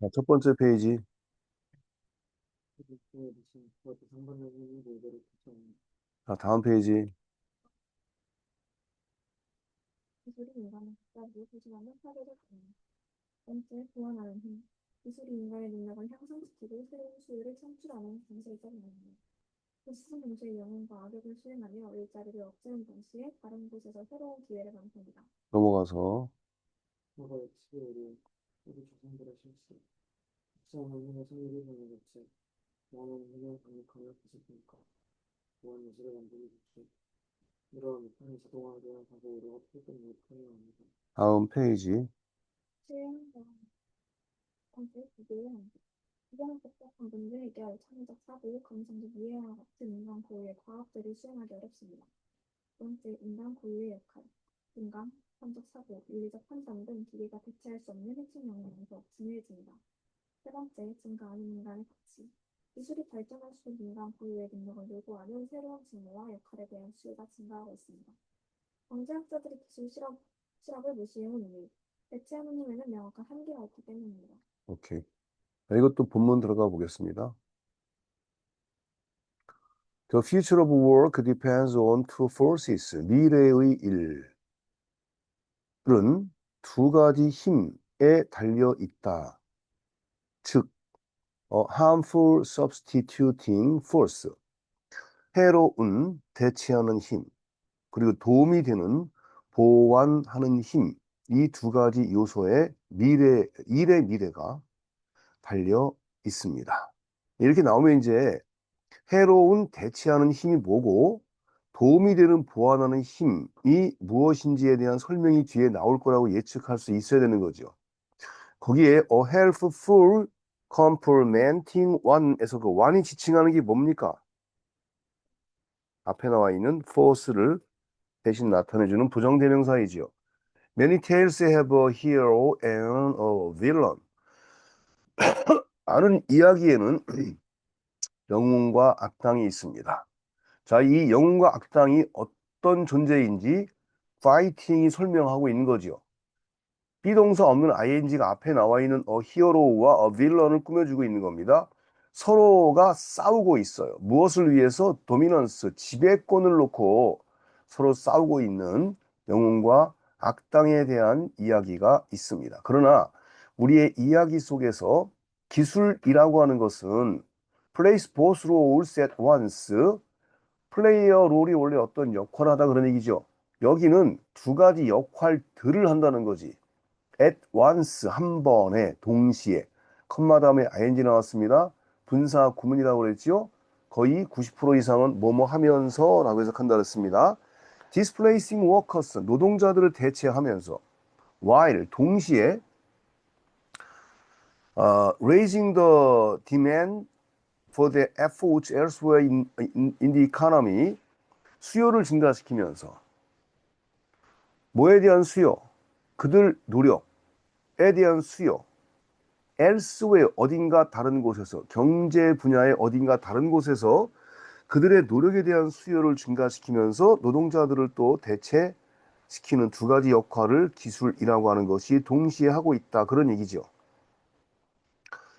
자, 첫 번째 페이지. 자, 다음 페이지. 기술이 인간의 국가를 부진하는 사례를 보는 번째, 보완하는 힘. 기술이 인간의 능력을 향상시키고 새로운 수요를 창출하는 정세적 능력. 기술은 동시에 영웅과 악역을 수행하며 일자리를 억제하는 동시에 다른 곳에서 새로운 기회를 만듭니다. 넘어가서. 과거 우리 조상들의 실수, 역사는 힘의 보는 것이 원하는 힘을 강력하며 부수니까 무한 예술을 만드는 것이 이러한 못하는 자동화에 대한 사고를 어떻게 못하려 합니다. 다음 페이지. 실행과 번째, 기계의 한계. 기계는 복잡한 문제 해결, 창의적 사고, 감성적 이해와 같은 인간 고유의 과학들을 수행하기 어렵습니다. 두 번째, 인간 고유의 역할. 인간, 판적 사고, 윤리적 판단 등 기계가 대체할 수 없는 핵심 역량에서 중요해집니다. 세 번째, 증가하는 인간의 가치. 기술이 발전할수록 인간 고유의 능력을 요구하는 새로운 직무와 역할에 대한 수요가 증가하고 있습니다. 경제학자들이 기술 실험, 실험을 무시해온 이유. 대체하는 힘에는 명확한 한계가 있기 때문입니다. 오케이. 자, 이것도 본문 들어가 보겠습니다. The future of work depends on two forces. 미래의 일 은 두 가지 힘에 달려 있다. 즉, 어, harmful substituting force. 해로운 대체하는 힘. 그리고 도움이 되는 보완하는 힘. 이 두 가지 요소에 미래, 일의 미래가 달려 있습니다. 이렇게 나오면 이제 해로운 대체하는 힘이 뭐고 도움이 되는 보완하는 힘이 무엇인지에 대한 설명이 뒤에 나올 거라고 예측할 수 있어야 되는 거죠. 거기에 a helpful complementing one에서 그 one이 지칭하는 게 뭡니까? 앞에 나와 있는 force를 대신 나타내주는 부정대명사이지요. Many tales have a hero and a villain. 많은 이야기에는 영웅과 악당이 있습니다. 자, 이 영웅과 악당이 어떤 존재인지 파이팅이 설명하고 있는 거지요. 비동사 없는 ing가 앞에 나와 있는 a hero와 a villain을 꾸며주고 있는 겁니다. 서로가 싸우고 있어요. 무엇을 위해서? 도미넌스, 지배권을 놓고 서로 싸우고 있는 영웅과 악당에 대한 이야기가 있습니다. 그러나 우리의 이야기 속에서 기술이라고 하는 것은 place both roles at once 플레이어 롤이 원래 어떤 역할을 하다 그런 얘기죠. 여기는 두 가지 역할들을 한다는 거지. at once 한 번에 동시에 컴마 다음에 ing 나왔습니다. 분사 구문이라고 그랬지요. 거의 90% 이상은 뭐뭐 하면서 라고 해석한다 그랬습니다. displacing workers 노동자들을 대체하면서 while 동시에 uh, raising the demand for the efforts elsewhere in, in, in the economy 수요를 증가시키면서 뭐에 대한 수요? 그들 노력에 대한 수요. elsewhere 어딘가 다른 곳에서 경제 분야의 어딘가 다른 곳에서 그들의 노력에 대한 수요를 증가시키면서 노동자들을 또 대체시키는 두 가지 역할을 기술이라고 하는 것이 동시에 하고 있다. 그런 얘기죠.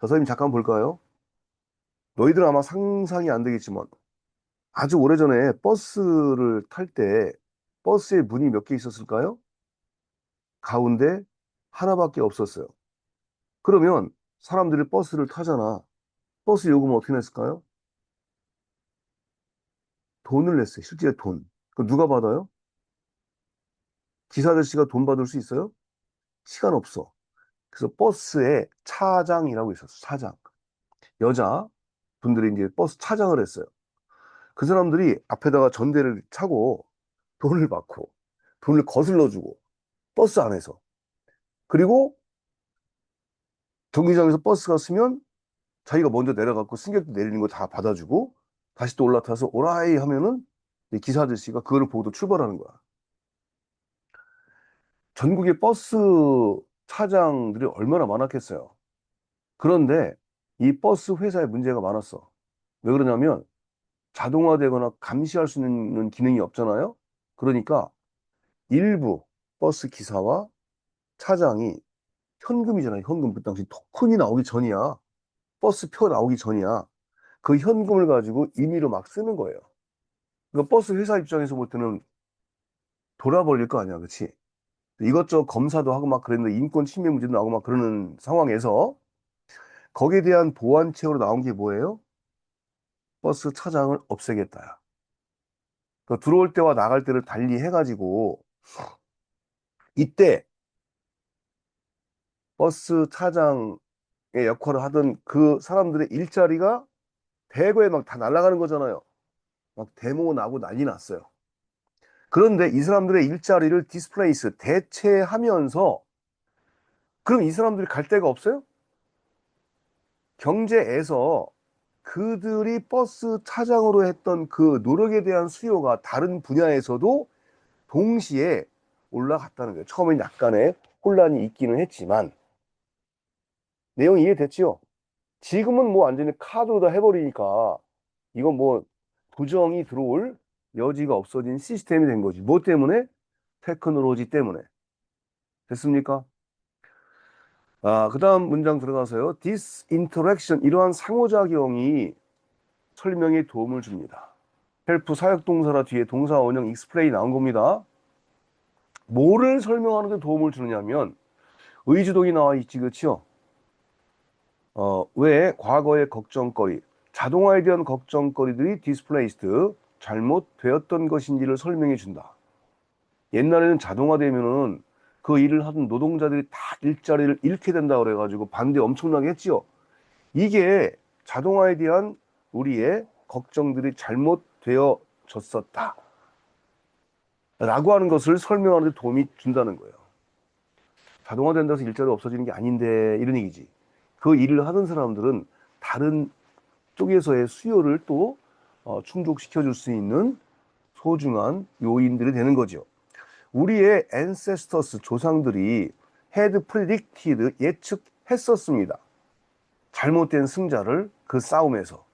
자, 선생님 잠깐 볼까요? 너희들 아마 상상이 안 되겠지만 아주 오래전에 버스를 탈 때 버스에 문이 몇 개 있었을까요? 가운데 하나밖에 없었어요. 그러면 사람들이 버스를 타잖아. 버스 요금은 어떻게 냈을까요? 돈을 냈어요. 실제 돈. 그럼 누가 받아요? 기사 아저씨가 돈 받을 수 있어요? 시간 없어. 그래서 버스에 차장이라고 있었어. 차장. 여자 분들이 이제 버스 차장을 했어요. 그 사람들이 앞에다가 전대를 차고 돈을 받고 돈을 거슬러 주고 버스 안에서 그리고 정류장에서 버스가 쓰면 자기가 먼저 내려갖고 승객도 내리는 거 다 받아주고 다시 또 올라타서 오라이 하면은 기사 아저씨가 그거를 보고 출발하는 거야. 전국의 버스 차장들이 얼마나 많았겠어요. 그런데 이 버스 회사에 문제가 많았어. 왜 그러냐면 자동화되거나 감시할 수 있는 기능이 없잖아요. 그러니까 일부 버스 기사와 차장이 현금이잖아요. 현금. 그 당시 토큰이 나오기 전이야. 버스 표 나오기 전이야. 그 현금을 가지고 임의로 막 쓰는 거예요. 그러니까 버스 회사 입장에서 볼 때는 돌아버릴 거 아니야. 그치? 이것저것 검사도 하고 막 그랬는데 인권 침해 문제도 나오고 막 그러는 상황에서 거기에 대한 보완책으로 나온 게 뭐예요? 버스 차장을 없애겠다야. 그 들어올 때와 나갈 때를 달리 해가지고 이때 버스 차장의 역할을 하던 그 사람들의 일자리가 대거에 막 다 날아가는 거잖아요. 막 데모 나고 난리 났어요. 그런데 이 사람들의 일자리를 디스플레이스 대체하면서 그럼 이 사람들이 갈 데가 없어요? 경제에서 그들이 버스 차장으로 했던 그 노력에 대한 수요가 다른 분야에서도 동시에 올라갔다는 거예요. 처음엔 약간의 혼란이 있기는 했지만 내용 이해됐지요? 지금은 뭐 완전히 카드로 다 해버리니까 이건 뭐 부정이 들어올 여지가 없어진 시스템이 된 거지. 뭐 때문에? 테크놀로지 때문에. 됐습니까? 아, 그 다음 문장 들어가서요. This interaction, 이러한 상호작용이 설명에 도움을 줍니다. 헬프 사역동사라 뒤에 동사 원형 explain 나온 겁니다. 뭐를 설명하는 데 도움을 주느냐면 의주동이 나와 있지, 그치요? 어, 왜 과거의 걱정거리, 자동화에 대한 걱정거리들이 displaced, 잘못되었던 것인지를 설명해 준다. 옛날에는 자동화되면은 그 일을 하던 노동자들이 다 일자리를 잃게 된다 그래가지고 반대 엄청나게 했지요. 이게 자동화에 대한 우리의 걱정들이 잘못되어졌었다. 라고 하는 것을 설명하는 데 도움이 준다는 거예요. 자동화 된다고 해서 일자리가 없어지는 게 아닌데 이런 얘기지. 그 일을 하던 사람들은 다른 쪽에서의 수요를 또 어, 충족시켜 줄 수 있는 소중한 요인들이 되는 거죠. 우리의 ancestors 조상들이 had predicted 예측했었습니다. 잘못된 승자를 그 싸움에서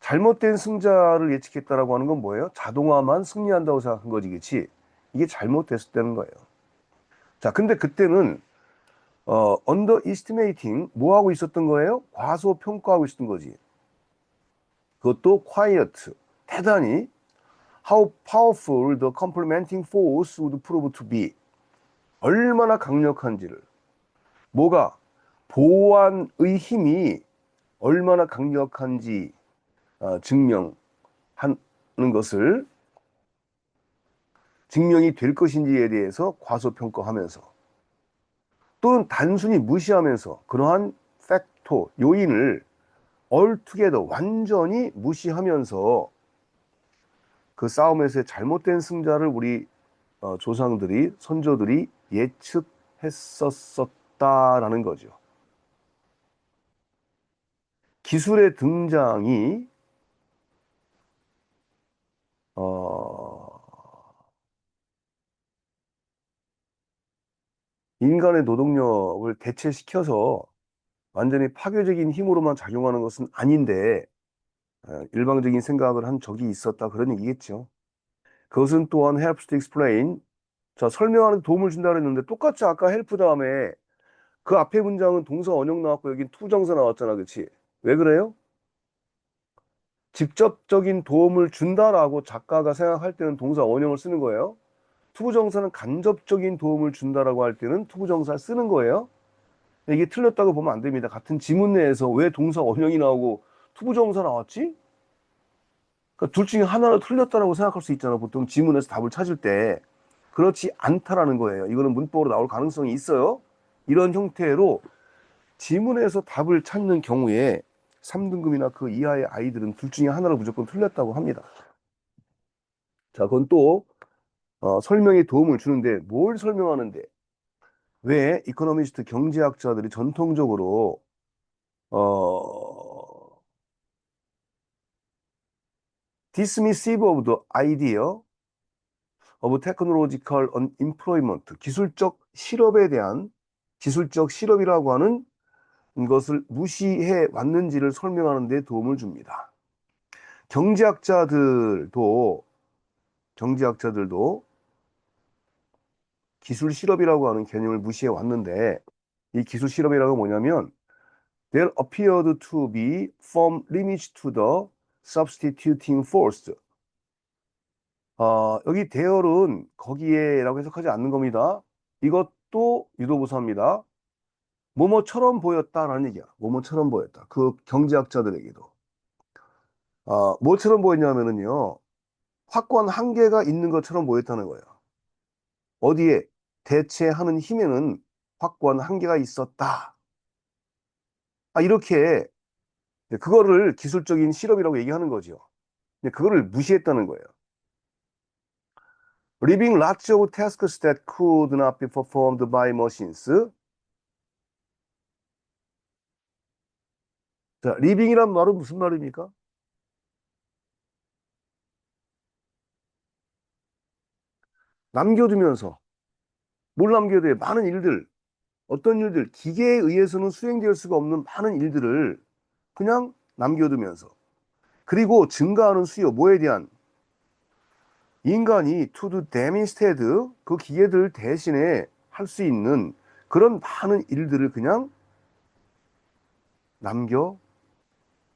잘못된 승자를 예측했다라고 하는 건 뭐예요? 자동화만 승리한다고 생각한 거지, 그치? 이게 잘못됐을 때는 거예요. 자, 근데 그때는 어, underestimating 뭐 하고 있었던 거예요? 과소 평가하고 있었던 거지. 그것도 quiet, 대단히 how powerful the complementing force would prove to be. 얼마나 강력한지를. 뭐가? 보완의 힘이 얼마나 강력한지 어, 증명하는 것을 증명이 될 것인지에 대해서 과소평가하면서 또는 단순히 무시하면서 그러한 팩토, 요인을 altogether 완전히 무시하면서 그 싸움에서의 잘못된 승자를 우리 어, 조상들이 선조들이 예측했었었다라는 거죠. 기술의 등장이 어, 인간의 노동력을 대체시켜서 완전히 파괴적인 힘으로만 작용하는 것은 아닌데 어, 일방적인 생각을 한 적이 있었다 그런 얘기겠죠. 그것은 또한 helps to explain 자 설명하는 데 도움을 준다 그랬는데 똑같이 아까 help 다음에 그 앞에 문장은 동사 원형 나왔고 여긴 투정사 나왔잖아 그치 왜 그래요? 직접적인 도움을 준다라고 작가가 생각할 때는 동사 원형을 쓰는 거예요. 투부정사는 간접적인 도움을 준다라고 할 때는 투부정사를 쓰는 거예요. 이게 틀렸다고 보면 안 됩니다. 같은 지문 내에서 왜 동사 원형이 나오고 투부정사 나왔지? 그러니까 둘 중에 하나를 틀렸다라고 생각할 수 있잖아. 보통 지문에서 답을 찾을 때. 그렇지 않다라는 거예요. 이거는 문법으로 나올 가능성이 있어요. 이런 형태로 지문에서 답을 찾는 경우에 3등급이나 그 이하의 아이들은 둘 중에 하나를 무조건 틀렸다고 합니다. 자, 그건 또 어, 설명에 도움을 주는데 뭘 설명하는데 왜 이코노미스트 경제학자들이 전통적으로 어, dismissive of the idea of technological unemployment 기술적 실업에 대한 기술적 실업이라고 하는 것을 무시해 왔는지를 설명하는 데 도움을 줍니다. 경제학자들도 경제학자들도 기술 실업이라고 하는 개념을 무시해 왔는데 이 기술 실업이라고 뭐냐면 there appeared to be firm limits to the substituting force. 어, 여기 대열은 거기에라고 해석하지 않는 겁니다. 이것도 유도부사입니다. 뭐뭐처럼 보였다라는 얘기야. 뭐뭐처럼 보였다. 그 경제학자들에게도. 아, 뭐처럼 보였냐면은요. 확고한 한계가 있는 것처럼 보였다는 거예요. 어디에? 대체하는 힘에는 확고한 한계가 있었다. 아, 이렇게 그거를 기술적인 실험이라고 얘기하는 거죠. 그거를 무시했다는 거예요. Leaving lots of tasks that could not be performed by machines. 자, 리빙이란 말은 무슨 말입니까? 남겨두면서 뭘 남겨둬요? 많은 일들, 어떤 일들, 기계에 의해서는 수행될 수가 없는 많은 일들을 그냥 남겨두면서. 그리고 증가하는 수요, 뭐에 대한? 인간이 them instead 그 기계들 대신에 할 수 있는 그런 많은 일들을 그냥 남겨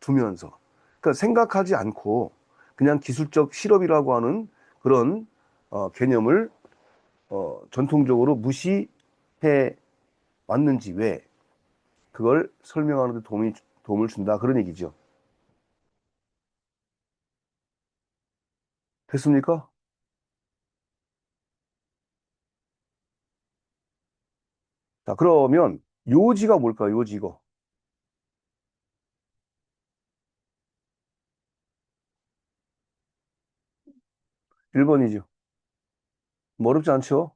두면서. 그러니까 생각하지 않고 그냥 기술적 실업이라고 하는 그런 어, 개념을 어, 전통적으로 무시해 왔는지 왜 그걸 설명하는 데 도움이, 도움을 준다 그런 얘기죠. 됐습니까? 자, 그러면 요지가 뭘까요? 요지가. 1번이죠. 뭐 어렵지 않죠?